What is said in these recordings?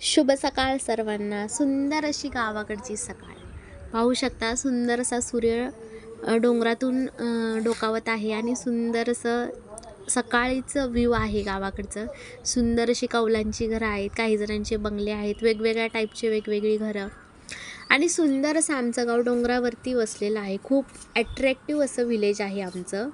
शुभ सकाळ सर्वांना. सुंदर अशी गावाकडची सकाळ. पाहू शकता सुंदर असा सूर्य डोंगरातून डोकावत आहे आणि सुंदर असं सकाळीचं व्ह्यू आहे गावाकडचं. सुंदर अशी कौलांची घरं आहेत काही जणांचे बंगले आहेत वेगवेगळ्या टाईपचे वेगवेगळी घरं. आणि सुंदर असं आमचं गाव डोंगरावरती वसलेलं आहे. खूप ॲट्रॅक्टिव्ह असं विलेज आहे आमचं.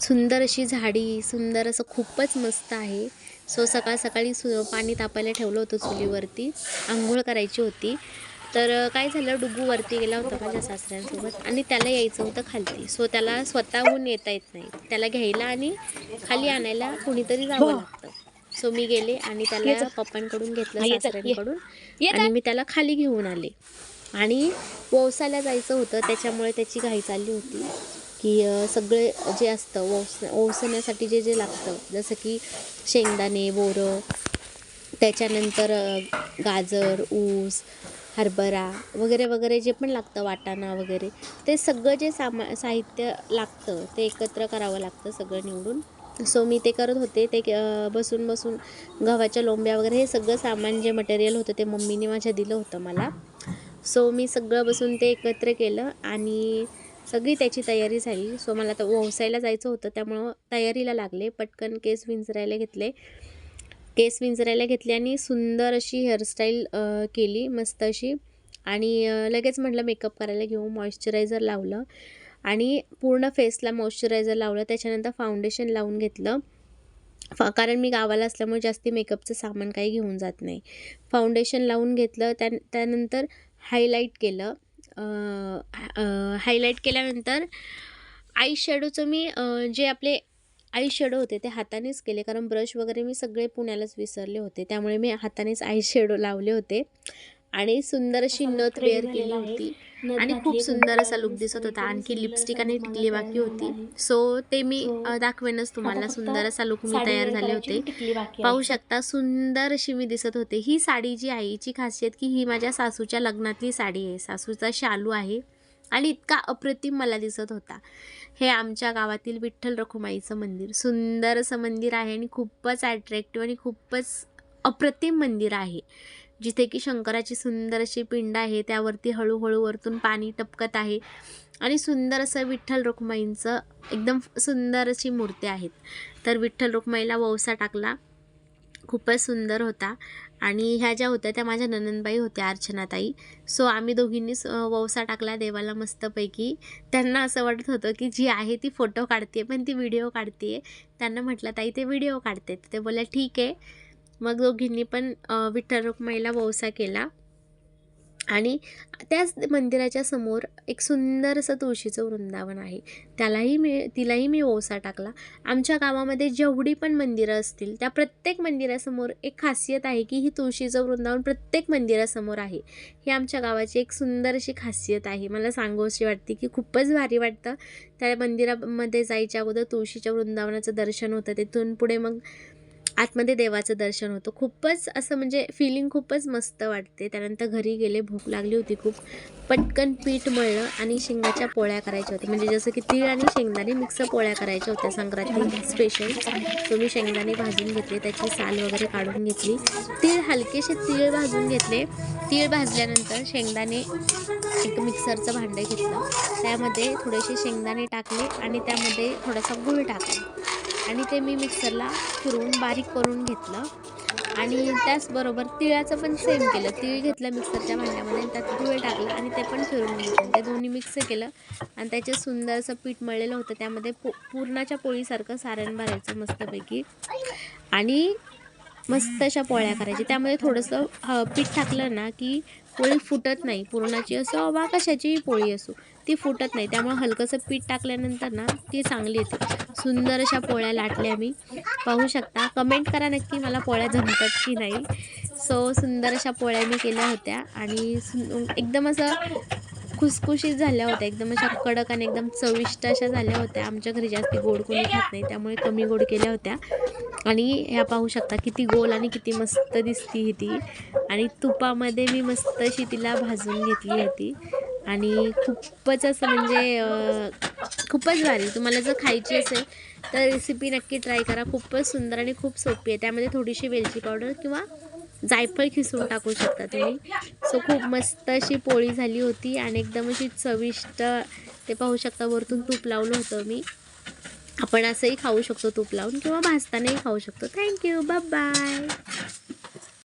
सुंदर अशी झाडी सुंदर असं खूपच मस्त आहे. सो सकाळ सकाळी सु पाणी तापायला ठेवलं होतं चुलीवरती. आंघोळ करायची होती. तर काय झालं डुगू वरती गेला होता माझ्या सासऱ्यांसोबत आणि त्याला यायचं होतं खालती. सो त्याला स्वतःहून येता येत नाही. त्याला घ्यायला आणि खाली आणायला कुणीतरी जावं लागतं. सो मी गेले आणि त्याला पप्पांकडून घेतलं सासऱ्यांकडून आणि मी त्याला खाली घेऊन आले. आणि वौसाला जायचं होतं. त्याच्यामुळे त्याची घाई चालली होती. की सगळे जे असतं वौस ओसण्यासाठी जे जे लागतं जसं की शेंगदाणे बोरं त्याच्यानंतर गाजर ऊस हरभरा वगैरे वगैरे जे पण लागतं वाटाणा वगैरे ते सगळं जे सामा साहित्य लागतं ते एकत्र करावं लागतं सगळं निवडून. सो मी ते करत होते ते बसून बसून गव्हाच्या लोंब्या वगैरे हे सगळं सामान जे मटेरियल होतं ते मम्मीने माझ्या दिलं होतं मला. सो मी सगळं बसून ते एकत्र केलं आणि सगळी त्याची तयारी झाली. सो मला तर ओवसायला जायचं होतं. त्यामुळं तयारीला लागले. पटकन केस विंचरायला घेतले. केस विंचरायला घेतले आणि सुंदर अशी हेअरस्टाईल केली. मस्त अशी. आणि लगेच म्हटलं मेकअप करायला घेऊ. मॉइश्चरायझर लावलं. आणि पूर्ण फेसला मॉइश्चरायझर लावलं. त्याच्यानंतर फाउंडेशन लावून घेतलं. फा कारण मी गावाला असल्यामुळे जास्ती मेकअपचं सामान काही घेऊन जात नाही. फाउंडेशन लावून घेतलं. त्या त्यानंतर हायलाईट केलं. हायलाईट केल्यानंतर आय शॅडोचं मी जे आपले आय शॅडो होते ते हातानेच केले. कारण ब्रश वगैरे मी सगळे पुण्यालाच विसरले होते. त्यामुळे मी हातानेच आय शॅडो लावले होते. आणि सुंदर अशी नथ वेअर केली होती. आणि खूप सुंदर असा लुक दिसत होता आणखी लिपस्टिक आणि टिकली बाकी होती. सो ते मी दाखवेनच तुम्हाला. सुंदर असा लुक मी तयार झाले होते. पाहू शकता सुंदर अशी मी दिसत होते. ही साडी जी आहे हिची खासियत की ही माझ्या सासूच्या लग्नातली साडी आहे. सासूचा शालू आहे आणि इतका अप्रतिम मला दिसत होता. हे आमच्या गावातील विठ्ठल रखुमाईचं मंदिर. सुंदर असं मंदिर आहे आणि खूपच ॲट्रॅक्टिव्ह आणि खूपच अप्रतिम मंदिर आहे. जिथे की शंकराची सुंदर अशी पिंड आहे त्यावरती हळूहळू वरतून पाणी टपकत आहे आणि सुंदर असं विठ्ठल रुक्माईंचं एकदम सुंदर अशी मूर्ती आहेत. तर विठ्ठल रुक्माईला वौसा टाकला. खूपच सुंदर होता आणि ह्या ज्या होत्या त्या माझ्या ननंदबाई होत्या अर्चनाताई. सो आम्ही दोघींनी स- वौसा टाकला देवाला मस्तपैकी. त्यांना असं वाटत होतं की जी आहे ती फोटो काढते पण ती व्हिडिओ काढते त्यांना म्हटलं ताई ते व्हिडिओ काढते. ते बोलल्या ठीक आहे. मग दोघींनी पण विठ्ठल रुक्माईला वौसा केला. आणि त्याच मंदिराच्या समोर एक सुंदर असं तुळशीचं वृंदावन आहे. त्यालाही मी तिलाही मी ओसा टाकला. आमच्या गावामध्ये जेवढी पण मंदिरं असतील त्या प्रत्येक मंदिरासमोर एक खासियत आहे की ही तुळशीचं वृंदावन प्रत्येक मंदिरासमोर आहे. ही आमच्या गावाची एक सुंदर अशी खासियत आहे. मला सांगूशी वाटते की खूपच भारी वाटतं. त्या मंदिरामध्ये जायच्या अगोदर तुळशीच्या वृंदावनाचं दर्शन होतं. तिथून पुढे मग आतमध्ये देवाचं दर्शन होतं. खूपच असं म्हणजे फिलिंग खूपच मस्त वाटते. त्यानंतर घरी गेले भूक लागली होती खूप. पटकन पीठ मळलं आणि शेंगाच्या पोळ्या करायच्या होत्या. म्हणजे जसं की तीळ आणि शेंगदाणे मिक्स पोळ्या करायच्या होत्या. संक्रांती स्पेशल सो मी शेंगदाणे भाजून घेतले त्याची साल वगैरे काढून घेतली. तीळ हलकेसे तीळ भाजून घेतले. तीळ भाजल्यानंतर शेंगदाणे एक मिक्सरचं भांडं घेतलं. त्यामध्ये थोडेसे शेंगदाणे टाकले आणि त्यामध्ये थोडासा गूळ टाकला. आणि ते मी मिक्सरला फिरवून बारीक करून घेतलं. आणि त्याचबरोबर तिळाचं पण सेम केलं. तीळ घेतलं मिक्सरच्या भांड्यामध्ये आणि त्यात गुळ टाकलं आणि ते पण फिरवून घेतलं ते दोन्ही मिक्स केलं आणि त्याचे सुंदर असं पीठ मळलेलं होतं. त्यामध्ये पो पुरणाच्या पोळीसारखं सारण भरायचं मस्तपैकी. आणि मस्त अशा पोळ्या करायच्या. त्यामध्ये थोडंसं ह पीठ टाकलं ना की पोळी फुटत नाही. पुरणाची असो वा कशाचीही पोळी असो ती फुटत नाही. त्यामुळे हलकंसं पीठ टाकल्यानंतर ना ती चांगली येते. सुंदर अशा पोळ्या लाटल्या मी. पाहू शकता. कमेंट करा नक्की मला पोळ्या जमतात की नाही. सो सुंदर अशा पोळ्या मी केल्या होत्या. आणि एकदम असं खुसखुशीत झाल्या होत्या. एकदम अशा कडक आणि एकदम चविष्ट अशा झाल्या होत्या. आमच्या घरी जास्त गोड कोणी खात नाही. त्यामुळे कमी गोड केल्या होत्या. आणि ह्या पाहू शकता किती गोल आणि किती मस्त दिसती ही ती. आणि तुपामध्ये मी मस्त अशी तिला भाजून घेतली होती. आणि खूपच असं म्हणजे खूपच भारी. तुम्हाला जर खायची असेल तर रेसिपी नक्की ट्राय करा. खूपच सुंदर आणि खूप सोपी आहे. त्यामध्ये थोडीशी वेलची पावडर किंवा जायफळ खिसून टाकू शकता तुम्ही. सो खूप मस्त अशी पोळी झाली होती आणि एकदम अशी चविष्ट ते पाहू शकता वरतून तूप लावलं होतं मी. आपण असंही खाऊ शकतो तूप लावून किंवा भाजतानाही खाऊ शकतो. Thank you bye